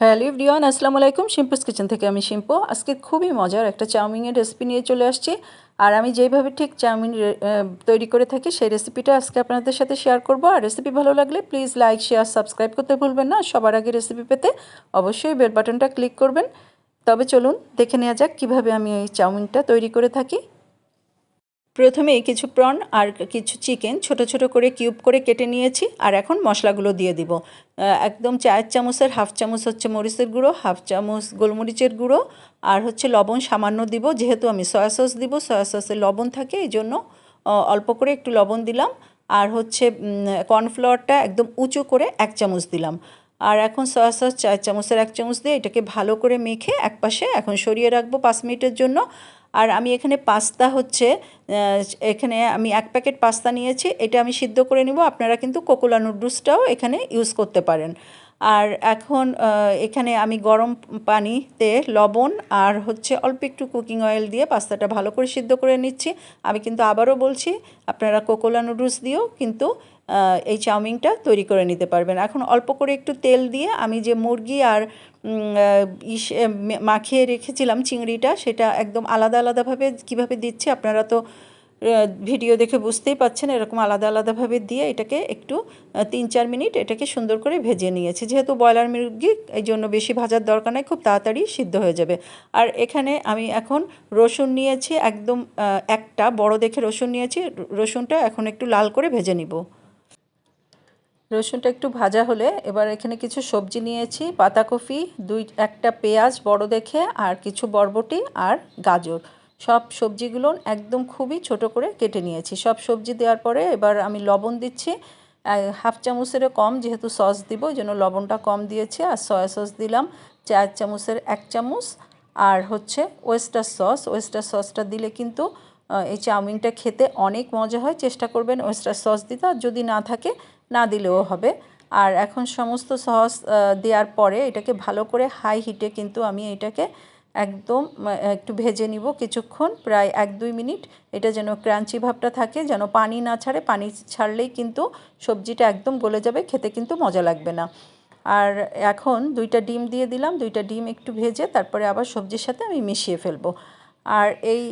Hello everyone, আসসালামু আলাইকুম। শিম্পুস kitchen থেকে আমি শিম্পু। আজকে খুবই মজার একটা চাউমিনের রেসিপি নিয়ে চলে আসছি। আর আমি যেইভাবে ঠিক চাউমিন তৈরি করে থাকি, সেই রেসিপিটা আজকে আপনাদের সাথে শেয়ার করব। আর রেসিপি ভালো লাগলে প্লিজ লাইক শেয়ার সাবস্ক্রাইব করতে ভুলবেন না। সবার আগে রেসিপি পেতে অবশ্যই বেল বাটনটা ক্লিক করবেন। তবে চলুন, দেখে নেওয়া যাক কীভাবে আমি এই চাউমিনটা তৈরি করে থাকি। প্রথমে কিছু প্রন আর কিছু চিকেন ছোট ছোট করে কিউব করে কেটে নিয়েছি আর এখন মশলাগুলো দিয়ে দিব। একদম চায়ের চামচের হাফ চামচ হচ্ছে মরিচের গুঁড়ো, হাফ চামচ গোলমরিচের গুঁড়ো আর হচ্ছে লবণ সামান্য দিব, যেহেতু আমি সয়া সস দিব, সয়া সসে লবণ থাকে এই জন্য অল্প করে একটু লবণ দিলাম আর হচ্ছে কর্নফ্লাওয়ারটা একদম উঁচু করে এক চামচ দিলাম। আর এখন সয়া সস চার চামচের এক চামচ দিয়ে এটাকে ভালো করে মেখে একপাশে এখন সরিয়ে রাখব পাঁচ মিনিটের জন্য। আর আমি এখানে পাস্তা হচ্ছে এখানে আমি এক প্যাকেট পাস্তা নিয়েছি, এটা আমি সিদ্ধ করে নিব, আপনারা কিন্তু কোকোলা নুডলসটাও এখানে ইউজ করতে পারেন। আর এখন এখানে আমি গরম পানিতে লবণ আর হচ্ছে অল্প একটু কুকিং অয়েল দিয়ে পাস্তাটা ভালো করে সিদ্ধ করে নিচ্ছি। আমি কিন্তু আবারও বলছি, আপনারা কোকোলা নুডলস দিয়েও কিন্তু এই চাউমিনটা তৈরি করে নিতে পারবেন। এখন অল্প করে একটু তেল দিয়ে আমি যে মুরগি আর ইস মাখিয়ে রেখেছিলাম চিংড়িটা, সেটা একদম আলাদা আলাদাভাবে কীভাবে দিচ্ছি আপনারা তো ভিডিও দেখে বুঝতেই পাচ্ছেন, এরকম আলাদা আলাদাভাবে দিয়ে এটাকে একটু তিন চার মিনিট এটাকে সুন্দর করে ভেজে নিয়েছি। যেহেতু ব্রয়লার মুরগি, এই জন্য বেশি ভাজার দরকার নেই, খুব তাড়াতাড়ি সিদ্ধ হয়ে যাবে। আর এখানে আমি এখন রসুন নিয়েছি, একদম একটা বড় দেখে রসুন নিয়েছি, রসুনটা এখন একটু লাল করে ভেজে নিব। রসুনটা একটু ভাজা হলে এবার এখানে কিছু সবজি নিয়েছি পাতাকপি দুই, একটা পেঁয়াজ বড় দেখে, আর কিছু বরবটি আর গাজর। সব সবজিগুলো একদম খুবই ছোট করে কেটে নিয়েছি। সব সবজি দেওয়ার পরে এবার আমি লবণ দিচ্ছি। হাফ চামচেরও কম, যেহেতু সস দিব ওই জন্য লবণটা কম দিয়েছি আর সয়া সস দিলাম। চার চামচের এক চামচ আর হচ্ছে ওয়েস্টার সস ওয়েস্টার সসটা দিলে কিন্তু এই চাউমিনটা খেতে অনেক মজা হয়। চেষ্টা করবেন ওয়েস্টার সস দিতে। আর যদি না থাকে, না দিলেও হবে। আর এখন সমস্ত সস দেওয়ার পরে এটাকে ভালো করে হাই হিটে কিন্তু আমি এটাকে একদম একটু ভেজে নিব কিছুক্ষণ, প্রায় এক দুই মিনিট। এটা যেন ক্রাঞ্চি ভাবটা থাকে, যেন পানি না ছাড়ে। পানি ছাড়লেই কিন্তু সবজিটা একদম গলে যাবে, খেতে কিন্তু মজা লাগবে না। আর এখন দুইটা ডিম দিয়ে দিলাম, দুইটা ডিম একটু ভেজে তারপরে আবার সবজির সাথে আমি মিশিয়ে ফেলব। আর এই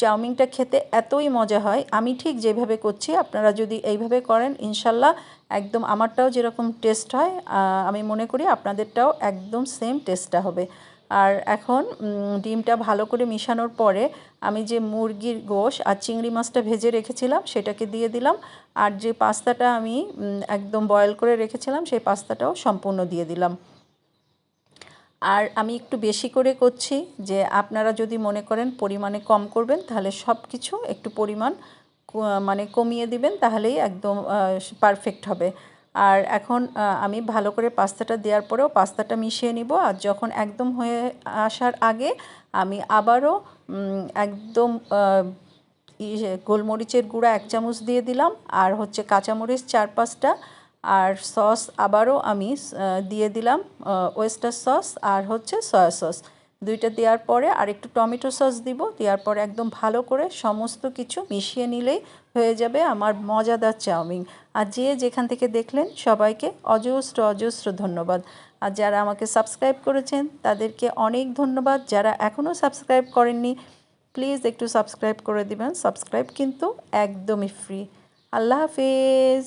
চাউমিনটা খেতে এতই মজা হয়, আমি ঠিক যেভাবে করছি, আপনারা যদি এইভাবে করেন, ইনশাল্লাহ একদম আমারটাও যেরকম টেস্ট হয় আমি মনে করি আপনাদেরটাও একদম সেম টেস্টটা হবে। আর এখন ডিমটা ভালো করে মিশানোর পরে আমি যে মুরগির গোশ আর চিংড়ি মাছটা ভেজে রেখেছিলাম, সেটাকে দিয়ে দিলাম। আর যে পাস্তাটা আমি একদম বয়েল করে রেখেছিলাম, সেই পাস্তাটাও সম্পূর্ণ দিয়ে দিলাম। আর আমি একটু বেশি করে করছি যে আপনারা যদি মনে করেন পরিমাণে কম করবেন, তাহলে সব কিছু একটু পরিমাণ মানে কমিয়ে দিবেন, তাহলেই একদম পারফেক্ট হবে। আর এখন আমি ভালো করে পাস্তাটা দেওয়ার পরেও পাস্তাটা মিশিয়ে নিব। আর যখন একদম হয়ে আসার আগে আমি আবারও একদম ইয়ে গোলমরিচের গুঁড়া এক চামচ দিয়ে দিলাম। আর হচ্ছে কাঁচামরিচ চার পাঁচটা। আর সস আবারও আমি দিয়ে দিলাম ওয়েস্টার সস আর হচ্ছে সয়া সস। দুইটা দেওয়ার পরে আর একটু টমেটো সস দিব, দেওয়ার পরে একদম ভালো করে সমস্ত কিছু মিশিয়ে নিলেই হয়ে যাবে আমার মজাদার চাউমিন। আর যে যেখান থেকে দেখলেন সবাইকে অজস্র অজস্র ধন্যবাদ। আর যারা আমাকে সাবস্ক্রাইব করেছেন, তাদেরকে অনেক ধন্যবাদ। যারা এখনও সাবস্ক্রাইব করেননি, প্লিজ একটু সাবস্ক্রাইব করে দিবেন। সাবস্ক্রাইব কিন্তু একদমই ফ্রি। আল্লাহ হাফিজ।